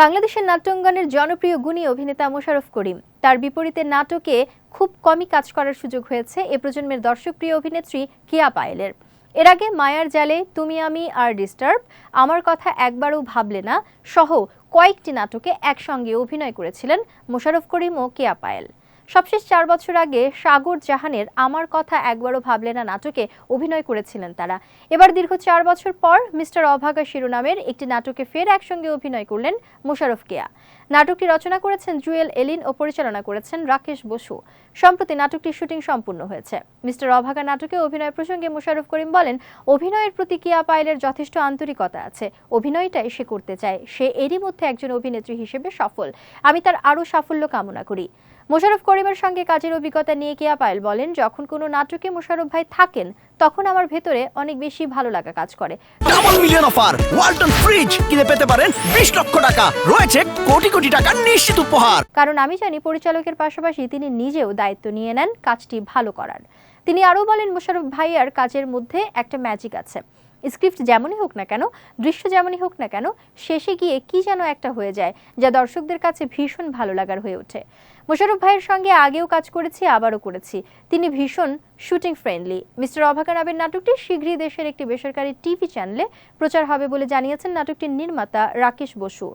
বাংলাদেশের নাট্যাঙ্গনের জনপ্রিয় গুণী অভিনেতা মোশারফ করিম। তার বিপরীতে নাটকে খুব কমই কাজ করার সুযোগ হয়েছে এ প্রজন্মের দর্শকপ্রিয় অভিনেত্রী কিয়া পায়েলের। এর আগে মায়ার জালে তুমি আমি আর ডিস্টার্ব, আমার কথা একবারও ভাবলে না, সহ কয়েকটি নাটকে একসঙ্গে অভিনয় করেছিলেন মোশাররফ করিম ও কেয়া পায়েল। সবশেষ চার বছর আগে সাগর জাহানের আমার কথা একবারও ভাবলে না নাটকে অভিনয় করেছিলেন তারা। এবার দীর্ঘ চার বছর পর মিস্টার অভাগা শিরোনামের একটি নাটকে ফের একসঙ্গে অভিনয় করলেন মোশাররফ কেয়া। নাটকটি রচনা করেছেন জুয়েল এলিন ও পরিচালনা করেছেন রাকেশ বসু। সম্প্রতি নাটকটির শুটিং সম্পূর্ণ হয়েছে। মিস্টার অভাগা নাটকে অভিনয় প্রসঙ্গে মোশাররফ করিম বলেন, অভিনয়ের প্রতি কিয়া পায়েলের যথেষ্ট আন্তরিকতা আছে। অভিনয়টাই সে করতে চায়। সে এরই মধ্যে একজন অভিনেত্রী হিসেবে সফল। আমি তার আরও সাফল্য কামনা করি। মোশাররফ করিমের সঙ্গে কাজের অভিজ্ঞতা নিয়ে কিয়া পায়েল বলেন যখন কোনো নাটকে মোশাররফ ভাই থাকেন তখন আমার ভেতরে অনেক বেশি ভালো লাগা কাজ করে। Double million offer Walton fridge কিনে পেতে পারেন বিশ লক্ষ টাকা। রয়েছে কোটি কোটি টাকা নিশ্চিত উপহার। কারণ আমি জানি পরিচালকের পাশাপাশি তিনি নিজেও দায়িত্ব নিয়ে নেন কাজটি ভালো করার। তিনি আরও বলেন মোশাররফ ভাইয়ার কাজের মধ্যে একটা ম্যাজিক আছে। স্ক্রিপ্ট যেমনই হোক না কেন, দৃশ্য যেমনই হোক না কেন, শেষে গিয়ে কি যেন একটা হয়ে যায়, যা দর্শকদের কাছে ভীষণ ভালো লাগার হয়ে ওঠে। মোশারফ ভাইয়ের সঙ্গে আগেও কাজ করেছি, আবারও করেছি। তিনি ভীষণ শুটিং ফ্রেন্ডলি মিস্টার অভাকা নামের নাটকটি শীঘ্রই দেশের একটি বেসরকারি টিভি চ্যানেলে প্রচার হবে বলে জানিয়েছেন নাটকটির নির্মাতা রাকেশ বসু।